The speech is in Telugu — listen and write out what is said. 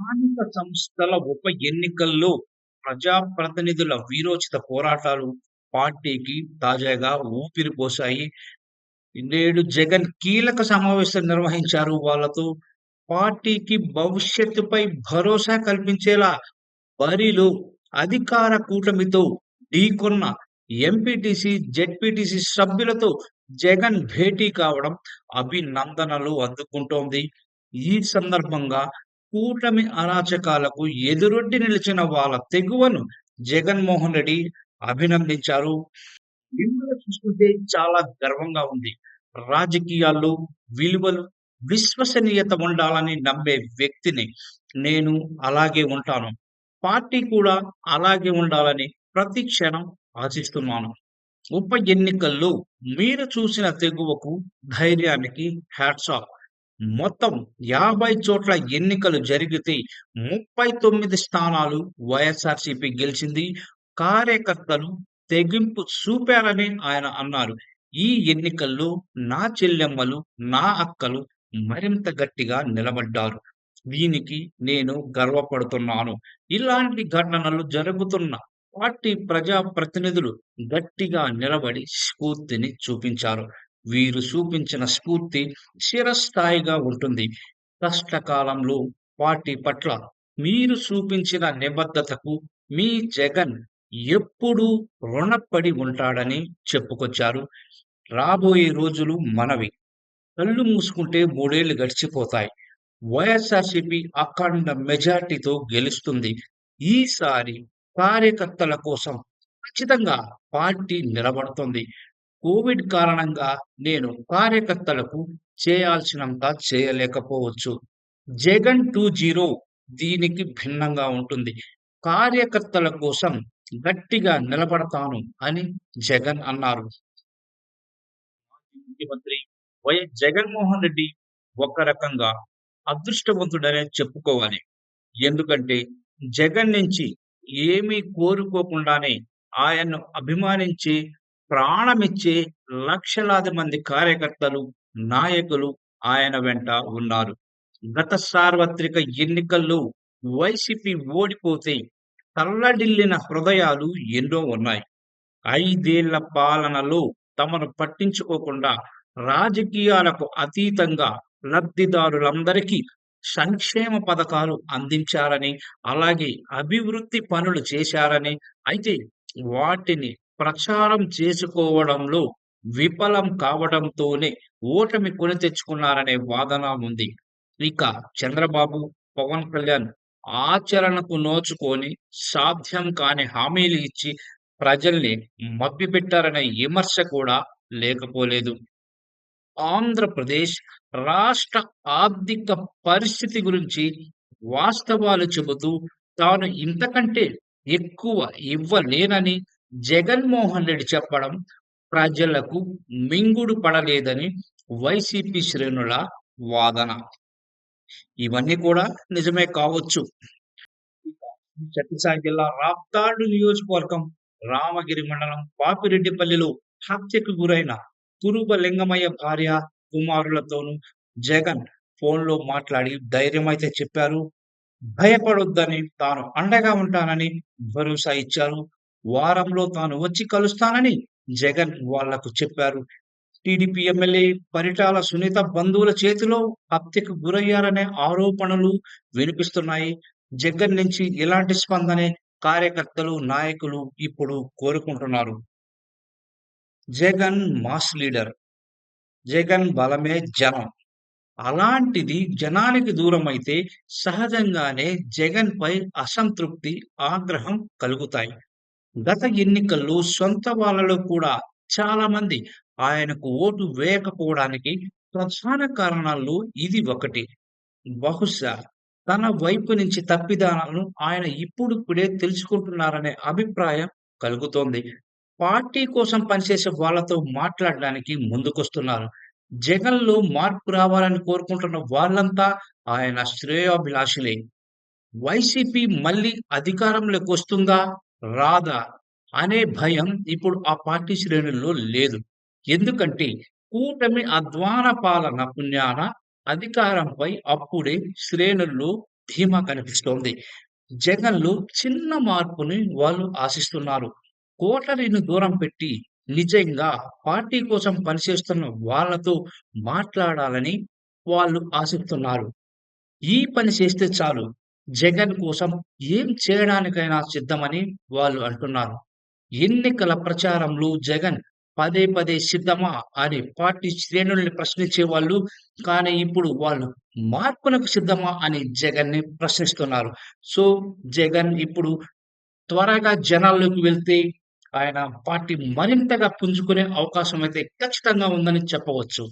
స్థానిక సంస్థల ఉప ఎన్నికల్లో ప్రజాప్రతినిధుల వీరోచిత పోరాటాలు పార్టీకి తాజాగా ఊపిరి పోశాయి. నేడు జగన్ కీలక సమావేశం నిర్వహించారు. వాళ్ళతో పార్టీకి భవిష్యత్తుపై భరోసా కల్పించేలా బరిలో అధికార కూటమితో ఢీకొన్న ఎంపీటీసీ జెడ్పీటీసీ సభ్యులతో జగన్ భేటీ కావడం అభినందనలు అందుకుంటోంది. ఈ సందర్భంగా కూటమి అరాచకాలకు ఎదురొడ్డి నిలిచిన వాళ్ళ తెగువను జగన్మోహన్ రెడ్డి అభినందించారు. మిమ్మల్ని చూస్తుంటే చాలా గర్వంగా ఉంది. రాజకీయాల్లో విలువలు విశ్వసనీయత ఉండాలని నమ్మే వ్యక్తిని నేను అలాగే ఉంటాను. పార్టీ కూడా అలాగే ఉండాలని ప్రతి క్షణం ఆశిస్తున్నాను. ఉప ఎన్నికల్లో మీరు చూసిన తెగువకు ధైర్యానికి హ్యాట్స్ మొత్తం యాభై చోట్ల ఎన్నికలు జరిగితే ముప్పై తొమ్మిది స్థానాలు వైఎస్ఆర్సీపీ గెలిచింది. కార్యకర్తలు తెగింపు చూపారని ఆయన అన్నారు. ఈ ఎన్నికల్లో నా చెల్లెమ్మలు నా అక్కలు మరింత గట్టిగా నిలబడ్డారు. దీనికి నేను గర్వపడుతున్నాను. ఇలాంటి ఘటనలు జరుగుతున్న పార్టీ ప్రజా ప్రతినిధులు గట్టిగా నిలబడి స్ఫూర్తిని చూపించారు. వీరు చూపించిన స్ఫూర్తి చిరస్థాయిగా ఉంటుంది. కష్టకాలంలో పార్టీ పట్ల మీరు చూపించిన నిబద్ధతకు మీ జగన్ ఎప్పుడూ రుణపడి ఉంటాడని చెప్పుకొచ్చారు. రాబోయే రోజులు మనవి. కళ్ళు మూసుకుంటే మూడేళ్ళు గడిచిపోతాయి. వైఎస్ఆర్సీపీ అఖండ మెజార్టీతో గెలుస్తుంది. ఈసారి కార్యకర్తల కోసం ఖచ్చితంగా పార్టీ నిలబడుతుంది. కోవిడ్ కారణంగా నేను కార్యకర్తలకు చేయాల్సినంత చేయలేకపోవచ్చు. జగన్ టూ జీరో దీనికి భిన్నంగా ఉంటుంది. కార్యకర్తల కోసం గట్టిగా నిలబడతాను అని జగన్ అన్నారు. ముఖ్యమంత్రి వైఎస్ జగన్మోహన్ రెడ్డి ఒక రకంగా అదృష్టవంతుడనే చెప్పుకోవాలి. ఎందుకంటే జగన్ నుంచి ఏమీ కోరుకోకుండానే ఆయన్ను అభిమానించి ప్రాణమిచ్చే లక్షలాది మంది కార్యకర్తలు నాయకులు ఆయన వెంట ఉన్నారు. గత సార్వత్రిక ఎన్నికల్లో వైసీపీ ఓడిపోతే తల్లడిల్లిన హృదయాలు ఎన్నో ఉన్నాయి. ఐదేళ్ళ పాలనలో తమను పట్టించుకోకుండా రాజకీయాలకు అతీతంగా లబ్ధిదారులందరికీ సంక్షేమ పథకాలు అందించారని అలాగే అభివృద్ధి పనులు చేశారని అయితే వాటిని ప్రచారం చేసుకోవడంలో విఫలం కావడంతోనే ఓటమి కొని తెచ్చుకున్నారనే వాదన ఉంది. ఇక చంద్రబాబు పవన్ కళ్యాణ్ ఆచరణకు నోచుకొని సాధ్యం కాని హామీలు ఇచ్చి ప్రజల్ని మభ్యపెట్టారనే విమర్శ కూడా లేకపోలేదు. ఆంధ్రప్రదేశ్ రాష్ట్ర ఆర్థిక పరిస్థితి గురించి వాస్తవాలు చెబుతూ తాను ఇంతకంటే ఎక్కువ ఇవ్వలేనని జగన్మోహన్ రెడ్డి చెప్పడం ప్రజలకు మింగుడు పడలేదని వైసీపీ శ్రేణుల వాదన. ఇవన్నీ కూడా నిజమే కావచ్చు. ఛత్తీస్గఢ్ జిల్లా రాప్తాడు నియోజకవర్గం రామగిరి మండలం పాపిరెడ్డిపల్లిలో హత్యకు గురైన కురుబ లింగమయ్య భార్య కుమారులతోనూ జగన్ ఫోన్లో మాట్లాడి ధైర్యం అయితే చెప్పారు. భయపడొద్దని తాను అండగా ఉంటానని భరోసా ఇచ్చారు. వారంలో తాను వచ్చి కలుస్తానని జగన్ వాళ్ళకు చెప్పారు. టీడీపీ ఎమ్మెల్యే పరిటాల సునీత బంధువుల చేతిలో హత్యకు గురయ్యారనే ఆరోపణలు వినిపిస్తున్నాయి. జగన్ నుంచి ఇలాంటి స్పందనే కార్యకర్తలు నాయకులు ఇప్పుడు కోరుకుంటున్నారు? Jagan mass leader. జగన్ బలమే జనం. అలాంటిది జనానికి దూరం అయితే సహజంగానే జగన్ పై అసంతృప్తి ఆగ్రహం కలుగుతాయి. గత ఎన్నికల్లో సొంత వాళ్ళలో కూడా చాలా మంది ఆయనకు ఓటు వేయకపోవడానికి ప్రధాన కారణాల్లో ఇది ఒకటి. బహుశా తన వైపు నుంచి తప్పిదాలను ఆయన ఇప్పుడిప్పుడే తెలుసుకుంటున్నారనే అభిప్రాయం కలుగుతోంది. పార్టీ కోసం పనిచేసే వాళ్ళతో మాట్లాడడానికి ముందుకొస్తున్నారు. జగన్లో మార్పు రావాలని కోరుకుంటున్న వాళ్ళంతా ఆయన శ్రేయోభిలాషులే. వైసీపీ మళ్ళీ అధికారంలోకి వస్తుందా? రాదా అనే భయం ఇప్పుడు ఆ పార్టీ శ్రేణుల్లో లేదు ఎందుకంటే కూటమి అద్వాన పాలన పుణ్యాన అధికారంపై అప్పుడే శ్రేణుల్లో ధీమా కనిపిస్తోంది. జగన్‌లో చిన్న మార్పుని వాళ్ళు ఆశిస్తున్నారు. కోటరిని దూరం పెట్టి నిజంగా పార్టీ కోసం పనిచేస్తున్న వాళ్ళతో మాట్లాడాలని వాళ్ళు ఆశిస్తున్నారు. ఈ పని చేస్తే చాలు జగన్ కోసం ఏం చేయడానికైనా సిద్ధమని వాళ్ళు అంటున్నారు. ఎన్నికల ప్రచారంలో జగన్ పదే పదే సిద్ధమా అని పార్టీ శ్రేణుల్ని ప్రశ్నించే వాళ్ళు కానీ ఇప్పుడు వాళ్ళు మార్పులకు సిద్ధమా అని జగన్‌ని ప్రశ్నిస్తున్నారు. సో, జగన్ ఇప్పుడు త్వరగా జనాల్లోకి వెళ్తే ఆయన పార్టీ మరింతగా పుంజుకునే అవకాశం అయితే ఖచ్చితంగా ఉందని చెప్పవచ్చు.